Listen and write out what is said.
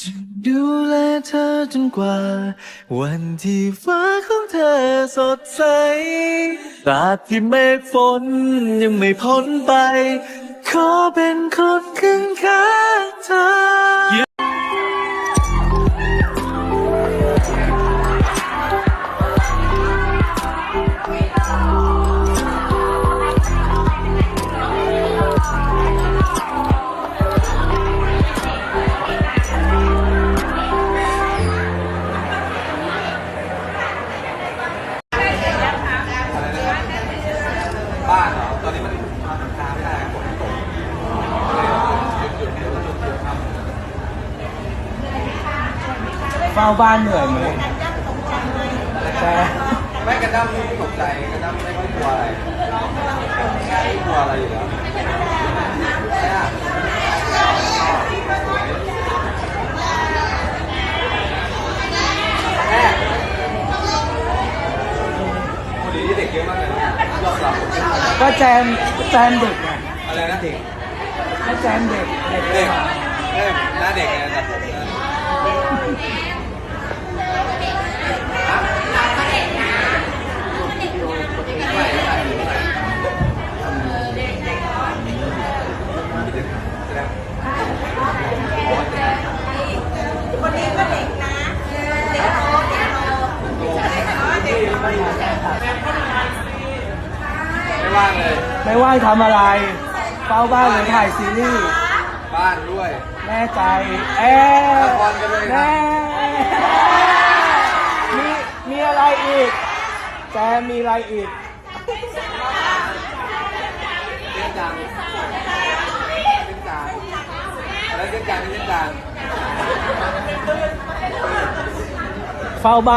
จะดูแลเธอจนกว่า วันที่ฟ้าของเธอสดใสตราบที่เมฆฝนยังไม่พ้นไป ขอเป็น ฝ้าบ้านเหนื่อยไหมแต่ำไม่กระด้ำไม่ตกใจกระด้ำไม่ค่อยกลัวอะไรไม่กลัวอะไรอยู่แล้วแม่คนนี้เด็กเกลี้ยงมากเลยนะก็แจมแจมเด็กไงอะไรนะเด็กก็แจมเด็กเด็กเด็กมาเด็กหน้าเด็กไงแต่ผมนะ ไม่ว่างเลย ไม่ว่างทำอะไร เฝ้าบ้านหรือถ่ายซีรีส์ บ้านด้วยแน่ใจ เอ๊ะครกันเลยครับแน่มีมีอะไรอีก แจมีอะไรอีกเล่นจังเล่นจัง อะไรเล่นจังเล่นจัง เฝ้าบ้าน